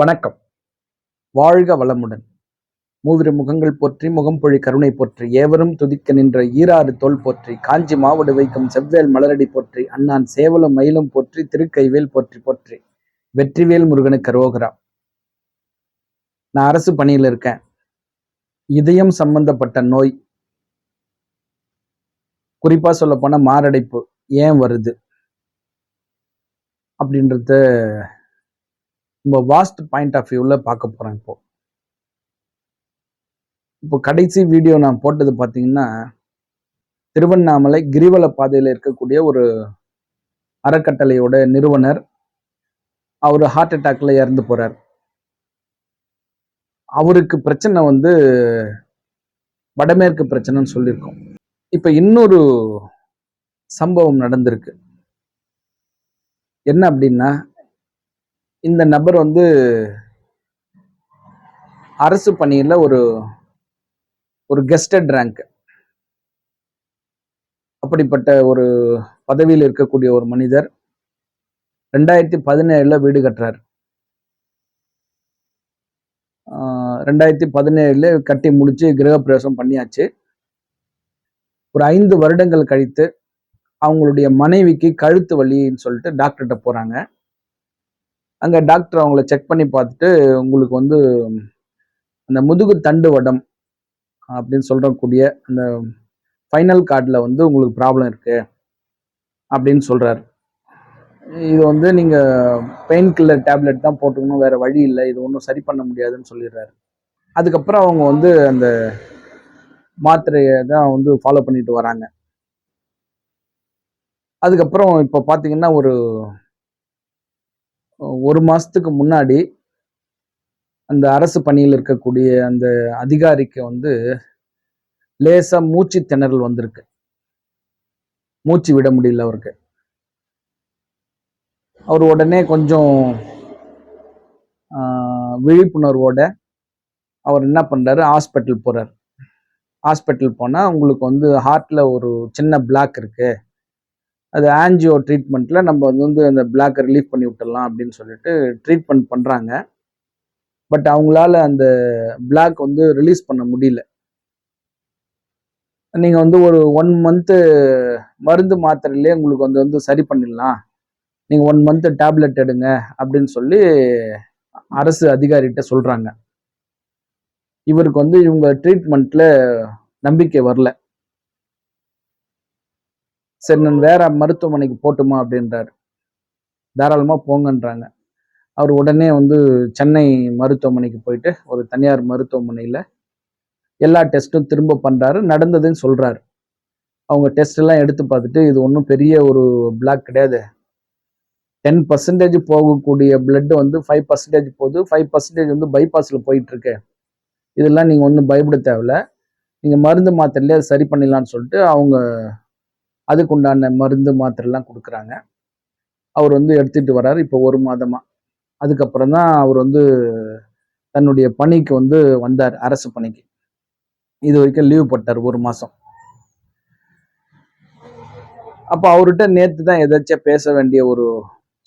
வணக்கம். வாழ்க வளமுடன். மூவிரு முகங்கள் போற்றி முகம் பொழி கருணை போற்றி ஏவரும் துதிக்க நின்ற ஈராறு தோல் போற்றி காஞ்சி மாவடு வைக்கும் செவ்வேல் மலரடி போற்றி அண்ணான் சேவலும் மயிலும் போற்றி திருக்கைவேல் போற்றி போற்றி வெற்றிவேல் முருகனுக்கு கரோகரா. நான் அரசு பணியில் இருக்கேன். இதயம் சம்பந்தப்பட்ட நோய். குறிப்பா சொல்ல போனா மாரடைப்பு ஏன் வருது? அப்படின்றத நம்ம வாஸ்ட் பாயிண்ட் ஆஃப் வியூவில் பார்க்க போகிறோம் இப்போ. இப்போ கடைசி வீடியோ நான் போட்டது பார்த்தீங்கன்னா திருவண்ணாமலை கிரிவல பாதையில் இருக்கக்கூடிய ஒரு அறக்கட்டளையோட நிறுவனர் அவர் ஹார்ட் அட்டாக்ல இறந்து போறார். அவருக்கு பிரச்சனை வந்து வடமேற்கு பிரச்சனைன்னு சொல்லியிருக்கோம். இப்போ இன்னொரு சம்பவம் நடந்திருக்கு. என்ன அப்படின்னா இந்த நபர் வந்து அரசு பணியில் ஒரு ஒரு கெஸ்டட் ரேங்க் அப்படிப்பட்ட ஒரு பதவியில் இருக்கக்கூடிய ஒரு மனிதர் ரெண்டாயிரத்தி பதினேழில் வீடு கட்டுறார். ரெண்டாயிரத்தி பதினேழில் கட்டி முடித்து கிரகப்பிரவேசம் பண்ணியாச்சு. ஒரு ஐந்து வருடங்கள் கழித்து அவங்களுடைய மனைவிக்கு கழுத்து வலின்னு சொல்லிட்டு டாக்டர்கிட்ட போகிறாங்க அங்கே டாக்டர் அவங்கள செக் பண்ணி பார்த்துட்டு உங்களுக்கு வந்து அந்த முதுகு தண்டு வடம் அப்படின்னு சொல்கிறக்கூடிய அந்த ஃபைனல் கார்டில் வந்து உங்களுக்கு ப்ராப்ளம் இருக்குது அப்படின்னு சொல்கிறார் இது வந்து நீங்கள் பெயின் கில்லர் டேப்லெட் தான் போட்டுக்கணும் வேறு வழி இல்லை இது ஒன்றும் சரி பண்ண முடியாதுன்னு சொல்லிடுறாரு. அதுக்கப்புறம் அவங்க வந்து அந்த மாத்திரையை தான் வந்து ஃபாலோ பண்ணிட்டு வராங்க. அதுக்கப்புறம் இப்போ பார்த்தீங்கன்னா ஒரு ஒரு மாதத்துக்கு முன்னாடி அந்த அரசு பணியில் இருக்கக்கூடிய அந்த அதிகாரிக்கு வந்து லேசாக மூச்சு திணறல் வந்திருக்கு. மூச்சு விட முடியல அவருக்கு. அவர் உடனே கொஞ்சம் விழிப்புணர்வோட அவர் என்ன பண்ணுறாரு ஹாஸ்பிட்டல் போகிறார் ஹாஸ்பிட்டல் போனால் உங்களுக்கு வந்து ஹார்ட்டில் ஒரு சின்ன பிளாக் இருக்குது அது ஆன்ஜியோ ட்ரீட்மெண்ட்டில் நம்ம வந்து வந்து அந்த பிளாக்கை ரிலீஃப் பண்ணி விட்டுடலாம் அப்படின்னு சொல்லிட்டு ட்ரீட்மெண்ட் பண்ணுறாங்க பட் அவங்களால அந்த பிளாக் வந்து ரிலீஸ் பண்ண முடியல. நீங்கள் வந்து ஒரு ஒன் மந்த்து மருந்து மாத்திரையிலே உங்களுக்கு வந்து வந்து சரி பண்ணிடலாம். நீங்கள் ஒன் மந்த்து டேப்லெட் எடுங்க அப்படின்னு சொல்லி அரசு அதிகாரிகிட்ட சொல்கிறாங்க இவருக்கு வந்து இவங்க ட்ரீட்மெண்ட்டில் நம்பிக்கை வரல. சரி நான் வேற மருத்துவமனைக்கு போட்டுமா அப்படின்றாரு. தாராளமாக போங்கன்றாங்க. அவர் உடனே வந்து சென்னை மருத்துவமனைக்கு போயிட்டு ஒரு தனியார் மருத்துவமனையில் எல்லா டெஸ்ட்டும் திரும்ப பண்ணுறாரு நடந்ததுன்னு சொல்கிறாரு அவங்க டெஸ்டெல்லாம் எடுத்து பார்த்துட்டு இது ஒன்றும் பெரிய ஒரு பிளாக் கிடையாது. டென் பர்சன்டேஜ் போகக்கூடிய பிளட் வந்து ஃபைவ் பர்சன்டேஜ் போகுது. ஃபைவ் பர்சன்டேஜ் வந்து பைபாஸில் போயிட்டுருக்கு. இதெல்லாம் நீங்கள் ஒன்றும் பயப்பட தேவையில்ல. நீங்கள் மருந்து மாத்திரையிலே சரி பண்ணிடலான்னு சொல்லிட்டு அவங்க அதுக்கு உண்டான மருந்து மாத்திரைலாம் கொடுக்குறாங்க. அவர் வந்து எடுத்துட்டு வர்றாரு இப்போ ஒரு மாதமா. அதுக்கப்புறம் தான் அவர் வந்து தன்னுடைய பணிக்கு வந்து வந்தார் அரசு பணிக்கு. இது வரைக்கும் லீவ் போட்டார் ஒரு மாதம் அப்போ அவர்கிட்ட நேற்று தான் எதாச்சும் பேச வேண்டிய ஒரு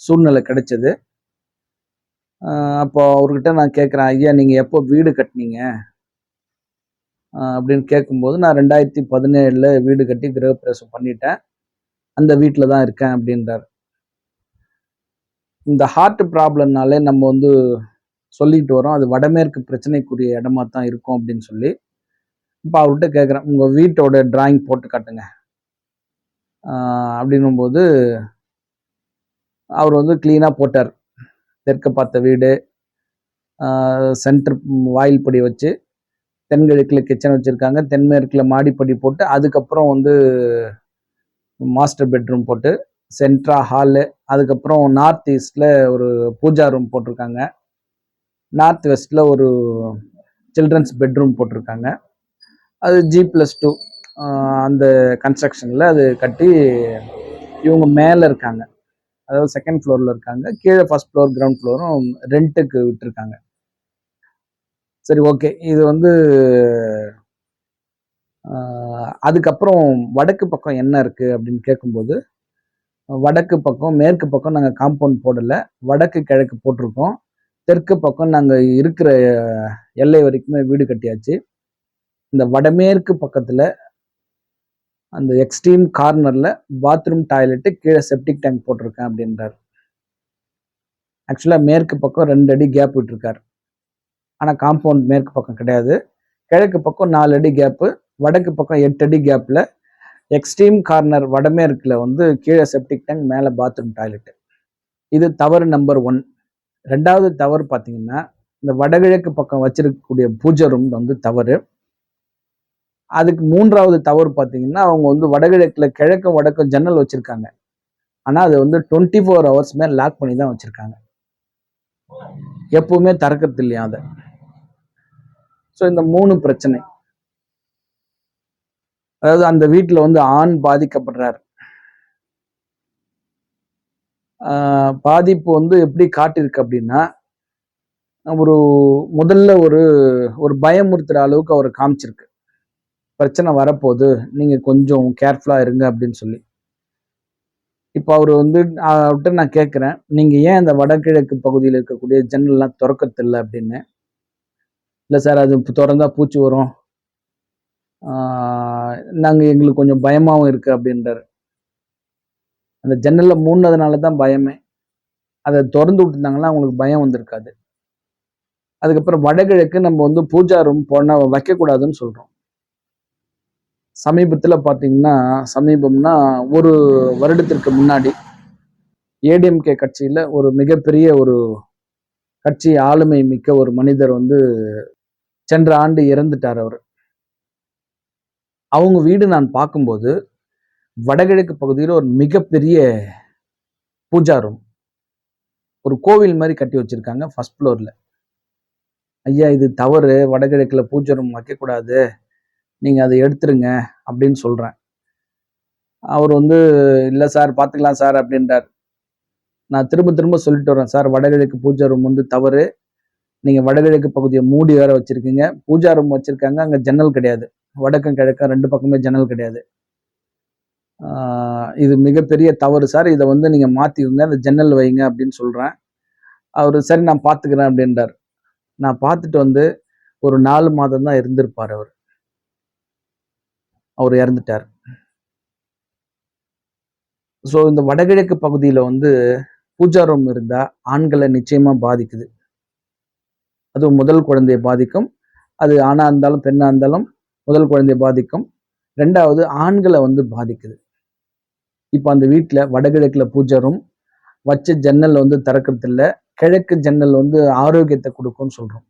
சூழ்நிலை கிடைச்சது. அப்போ அவர்கிட்ட நான் கேட்குறேன் ஐயா நீங்கள் எப்போ வீடு கட்டினீங்க? அப்படின்னு கேட்கும்போது நான் ரெண்டாயிரத்தி பதினேழில் வீடு கட்டி கிரகப்பிரவேசம் பண்ணிட்டேன். அந்த வீட்டில் தான் இருக்கேன் அப்படின்றார். இந்த ஹார்ட் ப்ராப்ளம்னாலே நம்ம வந்து சொல்லிட்டு வரோம். அது வடமேற்கு பிரச்சனைக்குரிய இடமா தான் இருக்கும் அப்படின்னு சொல்லி. இப்போ அவர்கிட்ட கேட்குறேன் உங்கள் வீட்டோட டிராயிங் போட்டு காட்டுங்க. அப்படின்னும்போது அவர் வந்து க்ளீனாக போட்டார். தெற்க பார்த்த வீடு சென்டர் வாயில் படி வச்சு தென்கிழக்கில் கிச்சன் வச்சுருக்காங்க. தென்மேற்கில் மாடிப்படி போட்டு அதுக்கப்புறம் வந்து மாஸ்டர் பெட்ரூம் போட்டு சென்ட்ரா ஹாலு அதுக்கப்புறம் நார்த் ஈஸ்டில் ஒரு பூஜா ரூம் போட்டிருக்காங்க. நார்த் வெஸ்டில் ஒரு சில்ட்ரன்ஸ் பெட்ரூம் போட்டிருக்காங்க. அது ஜி ப்ளஸ் டூ அந்த கன்ஸ்ட்ரக்ஷனில் அது கட்டி இவங்க மேலே இருக்காங்க. அதாவது செகண்ட் ஃப்ளோரில் இருக்காங்க. கீழே ஃபர்ஸ்ட் ஃப்ளோர் கிரவுண்ட் ஃப்ளோரும் ரெண்ட்டுக்கு விட்டுருக்காங்க. சரி ஓகே இது வந்து அதுக்கப்புறம் வடக்கு பக்கம் என்ன இருக்குது அப்படின்னு கேட்கும்போது வடக்கு பக்கம் மேற்கு பக்கம் நாங்கள் காம்பவுண்ட் போடலை. வடக்கு கிழக்கு போட்டிருக்கோம். தெற்கு பக்கம் நாங்கள் இருக்கிற எல்லை வரைக்குமே வீடு கட்டியாச்சு. இந்த வடமேற்கு பக்கத்தில் அந்த எக்ஸ்ட்ரீம் கார்னரில் பாத்ரூம் டாய்லெட்டு கீழே செப்டிக் டேங்க் போட்டிருக்கேன் அப்படின்றார். ஆக்சுவலாக மேற்கு பக்கம் ரெண்டு அடி கேப் விட்டுருக்கார். ஆனால் காம்பவுண்ட் மேற்கு பக்கம் கிடையாது. கிழக்கு பக்கம் நாலு அடி கேப்பு வடக்கு பக்கம் எட்டு அடி கேப்பில் எக்ஸ்ட்ரீம் கார்னர் வடமேற்கில் வந்து கீழே செப்டிக் டேங்க் மேலே பாத்ரூம் டாய்லெட்டு இது தவறு நம்பர் ஒன் ரெண்டாவது தவறு பார்த்தீங்கன்னா இந்த வடகிழக்கு பக்கம் வச்சிருக்கக்கூடிய பூஜை ரூம் வந்து தவறு அதுக்கு மூன்றாவது தவறு பார்த்தீங்கன்னா அவங்க வந்து வடகிழக்கில் கிழக்கும் வடக்கும் ஜன்னல் வச்சுருக்காங்க. ஆனால் அது வந்து டுவெண்ட்டி ஃபோர் ஹவர்ஸ் மேலே லாக் பண்ணி தான் வச்சுருக்காங்க. எப்பவுமே திறக்கிறது இல்லையா அதை? ஸோ இந்த மூணு பிரச்சனை. அதாவது அந்த வீட்டில் வந்து ஆண் பாதிக்கப்படுறார். பாதிப்பு வந்து எப்படி காட்டியிருக்கு அப்படின்னா ஒரு முதல்ல ஒரு ஒரு பயமுறுத்துகிற அளவுக்கு அவர் காமிச்சிருக்கு. பிரச்சனை வரப்போகுது நீங்கள் கொஞ்சம் கேர்ஃபுல்லாக இருங்க அப்படின்னு சொல்லி. இப்போ அவர் வந்து அவர்கிட்ட நான் கேட்குறேன் நீங்கள் ஏன் இந்த வடகிழக்கு பகுதியில் இருக்கக்கூடிய ஜன்னல்லாம் திறக்கத்தில்லை அப்படின்னு? இல்லை சார் அது திறந்தா பூச்சி வரும். நாங்கள் எங்களுக்கு கொஞ்சம் பயமாகவும் இருக்குது அப்படின்றாரு. அந்த ஜன்னலில் மூடினதுனால தான் பயமே. அதை திறந்து விட்டுருந்தாங்கன்னா அவங்களுக்கு பயம் வந்திருக்காது. அதுக்கப்புறம் வடகிழக்கு நம்ம வந்து பூஜா ரூம் போன வைக்கக்கூடாதுன்னு சொல்கிறோம் சமீபத்தில் பார்த்தீங்கன்னா சமீபம்னா ஒரு வருடத்திற்கு முன்னாடி ஏடிஎம்கே கட்சியில் ஒரு மிகப்பெரிய ஒரு கட்சி ஆளுமை மிக்க ஒரு மனிதர் வந்து சென்ற ஆண்டு இறந்துட்டார் அவர். அவங்க வீடு நான் பார்க்கும்போது வடகிழக்கு பகுதியில் ஒரு மிகப்பெரிய பூஜா ரூம் ஒரு கோவில் மாதிரி கட்டி வச்சுருக்காங்க ஃபர்ஸ்ட் ஃப்ளோரில் ஐயா இது தவறு. வடகிழக்கில் பூஜை ரூம் வைக்கக்கூடாது. நீங்கள் அதை எடுத்துருங்க அப்படின்னு சொல்கிறேன் அவர் வந்து இல்லை சார் பார்த்துக்கலாம் சார் அப்படின்றார். நான் திரும்ப திரும்ப சொல்லிட்டு வரேன் சார் வடகிழக்கு பூஜா ரூம் வந்து தவறு. நீங்கள் வடகிழக்கு பகுதியை மூடி வேற வச்சுருக்கீங்க. பூஜா ரூம் வச்சுருக்காங்க. அங்கே ஜன்னல் கிடையாது. வடக்கும் கிழக்கும் ரெண்டு பக்கமே ஜன்னல் கிடையாது. இது மிகப்பெரிய தவறு சார். இதை வந்து நீங்கள் மாற்றிக்கோங்க அந்த ஜன்னல் வைங்க அப்படின்னு சொல்கிறேன் அவர் சரி நான் பார்த்துக்கிறேன் அப்படின்றார். நான் பார்த்துட்டு வந்து ஒரு நாலு மாதம் தான் இருந்திருப்பார் அவர். அவர் இறந்துட்டார். ஸோ இந்த வடகிழக்கு பகுதியில் வந்து பூஜா ரூம் இருந்தால் ஆண்களை நிச்சயமாக பாதிக்குது. அதுவும் முதல் குழந்தையை பாதிக்கும். அது ஆணாக இருந்தாலும் பெண்ணாக இருந்தாலும் முதல் குழந்தையை பாதிக்கும். ரெண்டாவது ஆண்களை வந்து பாதிக்குது. இப்போ அந்த வீட்டில் வடகிழக்கில் பூஜை ரூம் வச்ச ஜன்னல் வந்து திறக்கிறது கிழக்கு ஜன்னல் வந்து ஆரோக்கியத்தை கொடுக்கும்னு சொல்கிறோம்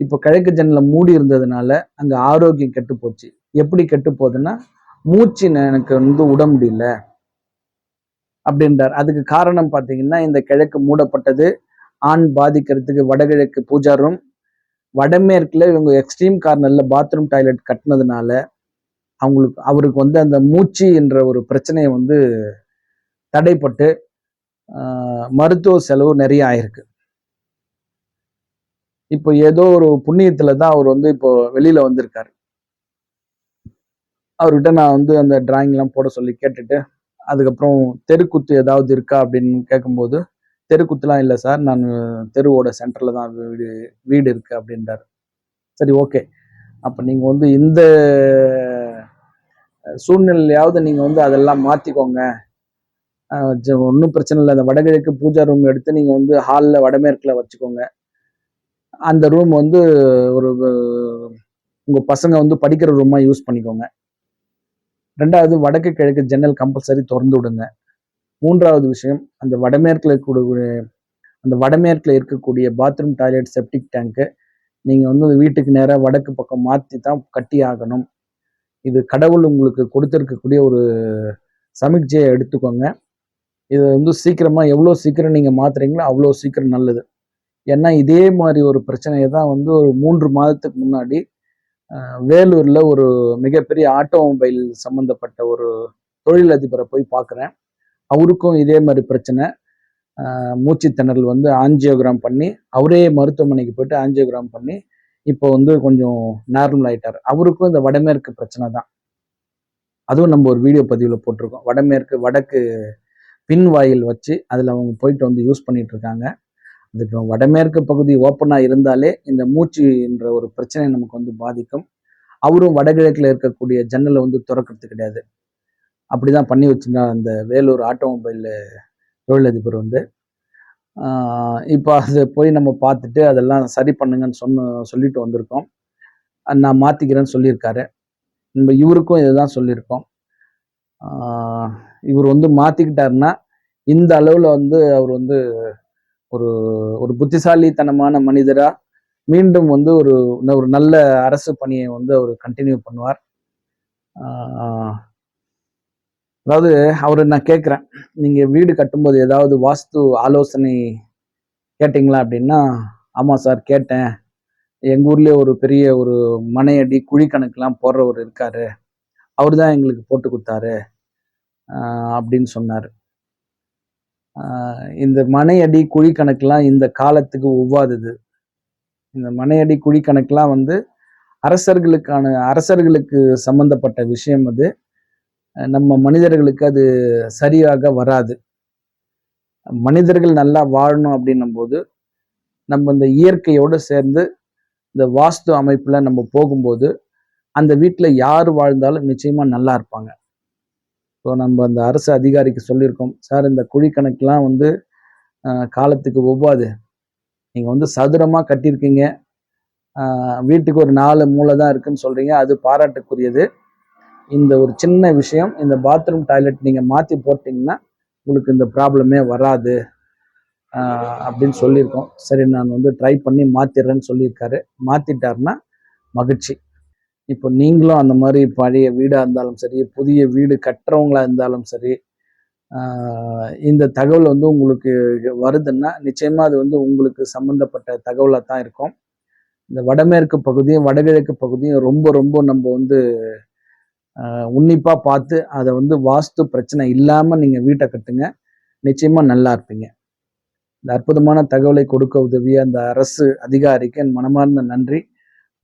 இப்போ கிழக்கு ஜன்னலை மூடி இருந்ததுனால அங்கே ஆரோக்கியம் கெட்டு போச்சு. எப்படி கெட்டு போகுதுன்னா மூச்சு எனக்கு வந்து விட முடியல. அப்படின்றார். அதுக்கு காரணம் பார்த்தீங்கன்னா இந்த கிழக்கு மூடப்பட்டது. ஆண் பாதிக்கிறதுக்கு வடகிழக்கு பூஜா ரூம் வடமேற்கில் இவங்க எக்ஸ்ட்ரீம் கார்னரில் பாத்ரூம் டாய்லெட் கட்டினதுனால அவங்களுக்கு அவருக்கு வந்து அந்த மூச்சு என்ற ஒரு பிரச்சனையை வந்து தடைப்பட்டு மருத்துவ செலவு நிறைய ஆயிருக்கு. இப்போ ஏதோ ஒரு புண்ணியத்தில் தான் அவர் வந்து இப்போ வெளியில் வந்திருக்காரு. அவர்கிட்ட நான் வந்து அந்த டிராயிங்லாம் போட சொல்லி கேட்டுட்டு அதுக்கப்புறம் தெருக்குத்து ஏதாவது இருக்கா அப்படின்னு கேட்கும்போது தெருக்குத்துலாம் இல்லை சார். நான் தெருவோட சென்டரில் தான் வீடு வீடு இருக்கு அப்படின்றார். சரி ஓகே அப்போ நீங்கள் வந்து இந்த சூழ்நிலையாவது நீங்கள் வந்து அதெல்லாம் மாற்றிக்கோங்க ஒன்றும் பிரச்சனை இல்லை. அந்த வடகிழக்கு பூஜா ரூம் எடுத்து நீங்கள் வந்து ஹாலில் வடமேற்கில் வச்சுக்கோங்க. அந்த ரூம் வந்து ஒரு உங்கள் பசங்க வந்து படிக்கிற ரூமாக யூஸ் பண்ணிக்கோங்க. ரெண்டாவது வடக்கு கிழக்கு ஜன்னல் கம்பல்சரி திறந்து விடுங்க. மூன்றாவது விஷயம் அந்த வடமேற்கில் இருக்கக்கூடிய அந்த வடமேற்கில் இருக்கக்கூடிய பாத்ரூம் டாய்லெட் செப்டிக் டேங்க்கு நீங்கள் வந்து வீட்டுக்கு நேராக வடக்கு பக்கம் மாற்றி தான் கட்டி ஆகணும். இது கடவுள் உங்களுக்கு கொடுத்துருக்கக்கூடிய ஒரு சமிக்ஜையை எடுத்துக்கோங்க. இது வந்து சீக்கிரமாக எவ்வளோ சீக்கிரம் நீங்கள் மாற்றுறீங்களோ அவ்வளோ சீக்கிரம் நல்லது. ஏன்னா இதே மாதிரி ஒரு பிரச்சனையை தான் வந்து ஒரு மூன்று மாதத்துக்கு முன்னாடி வேலூரில் ஒரு மிகப்பெரிய ஆட்டோமொபைல் சம்மந்தப்பட்ட ஒரு தொழிலதிபரை போய் பார்க்குறேன் அவருக்கும் இதே மாதிரி பிரச்சனை. மூச்சு திணறல் வந்து ஆஞ்சியோகிராம் பண்ணி அவரே மருத்துவமனைக்கு போயிட்டு ஆஞ்சியோகிராம் பண்ணி இப்போ வந்து கொஞ்சம் நார்மல் ஆயிட்டார். அவருக்கும் இந்த வடமேற்கு பிரச்சனை தான். அதுவும் நம்ம ஒரு வீடியோ பதிவில் போட்டிருக்கோம். வடமேற்கு வடக்கு பின் வாயில் வச்சு அதில் அவங்க போயிட்டு வந்து யூஸ் பண்ணிட்டு இருக்காங்க. அதுக்கு வடமேற்கு பகுதி ஓப்பனாக இருந்தாலே இந்த மூச்சுன்ற ஒரு பிரச்சனை நமக்கு வந்து பாதிக்கும். அவரும் வடகிழக்கில் இருக்கக்கூடிய ஜன்னலை வந்து திறக்கிறது கிடையாது. அப்படிதான் பண்ணி வச்சிருந்தார் அந்த வேலூர் ஆட்டோமொபைல் தொழிலதிபர் வந்து. இப்போ அது போய் நம்ம பார்த்துட்டு அதெல்லாம் சரி பண்ணுங்கன்னு சொன்ன சொல்லிட்டு வந்திருக்கோம். நான் மாற்றிக்கிறேன்னு சொல்லியிருக்காரு. நம்ம இவருக்கும் இதுதான் சொல்லியிருக்கோம். இவர் வந்து மாற்றிக்கிட்டாருன்னா இந்த அளவில் வந்து அவர் வந்து ஒரு ஒரு புத்திசாலித்தனமான மனிதராக மீண்டும் வந்து ஒரு ஒரு நல்ல அரசு பணியை வந்து அவர் கண்டினியூ பண்ணுவார். அதாவது அவரை நான் கேட்குறேன் நீங்கள் வீடு கட்டும்போது ஏதாவது வாஸ்து ஆலோசனை கேட்டிங்களா அப்படின்னா ஆமாம் சார் கேட்டேன். எங்கள் ஊர்லேயே ஒரு பெரிய ஒரு மனையடி குழி கணக்கெலாம் போடுறவர் இருக்காரு. அவர் தான் எங்களுக்கு போட்டு கொடுத்தாரு. அப்படின்னு சொன்னார். இந்த மனையடி குழி கணக்கெலாம் இந்த காலத்துக்கு ஒவ்வாதது இந்த மனையடி குழி கணக்கெலாம் வந்து அரசர்களுக்கான அரசர்களுக்கு சம்பந்தப்பட்ட விஷயம் அது. நம்ம மனிதர்களுக்கு அது சரியாக வராது. மனிதர்கள் நல்லா வாழணும் அப்படின்னும் போது நம்ம இந்த இயற்கையோடு சேர்ந்து இந்த வாஸ்து அமைப்பில் நம்ம போகும்போது அந்த வீட்டில் யார் வாழ்ந்தாலும் நிச்சயமாக நல்லா இருப்பாங்க. ஸோ நம்ம அந்த அரசு அதிகாரிக்கு சொல்லியிருக்கோம் சார் இந்த குழி வந்து காலத்துக்கு ஒவ்வாது. நீங்கள் வந்து சதுரமாக கட்டியிருக்கீங்க. வீட்டுக்கு ஒரு நாலு மூலை தான் இருக்குன்னு சொல்கிறீங்க அது பாராட்டுக்குரியது. இந்த ஒரு சின்ன விஷயம் இந்த பாத்ரூம் டாய்லெட் நீங்கள் மாற்றி போட்டிங்கன்னா உங்களுக்கு இந்த ப்ராப்ளமே வராது. அப்படின்னு சொல்லியிருக்கோம். சரி நான் வந்து ட்ரை பண்ணி மாற்றிடுறேன்னு சொல்லியிருக்காரு. மாற்றிட்டாருன்னா மகிழ்ச்சி. இப்போ நீங்களும் அந்த மாதிரி பழைய வீடாக இருந்தாலும் சரி புதிய வீடு கட்டுறவங்களா இருந்தாலும் சரி இந்த தகவல் வந்து உங்களுக்கு வருதுன்னா நிச்சயமாக அது வந்து உங்களுக்கு சம்மந்தப்பட்ட தகவலாக தான் இருக்கும். இந்த வடமேற்கு பகுதியும் வடகிழக்கு பகுதியும் ரொம்ப ரொம்ப நம்ம வந்து உன்னிப்பாக பார்த்து அதை வந்து வாஸ்து பிரச்சனை இல்லாமல் நீங்கள் வீட்டை கட்டுங்க. நிச்சயமாக நல்லா இருப்பீங்க. இந்த அற்புதமான தகவலை கொடுக்க உதவிய அந்த அரசு அதிகாரிக்கு என் மனமார்ந்த நன்றி.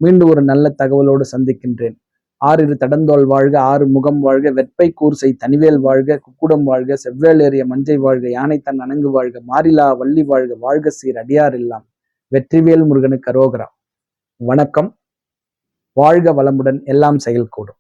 மீண்டும் ஒரு நல்ல தகவலோடு சந்திக்கின்றேன். ஆறிரு தடந்தோல் வாழ்க ஆறு முகம் வாழ்க வெப்பை கூர்சை தனிவேல் வாழ்க குக்குடம் வாழ்க செவ்வேளேறிய மஞ்சை வாழ்க யானை தன் அணங்கு வாழ்க மாரிலா வள்ளி வாழ்க வாழ்க சீர் அடியார் எல்லாம். வெற்றிவேல் முருகனுக்கு அரோகரா. வணக்கம். வாழ்க வளமுடன் எல்லாம் செயல்கூடும்.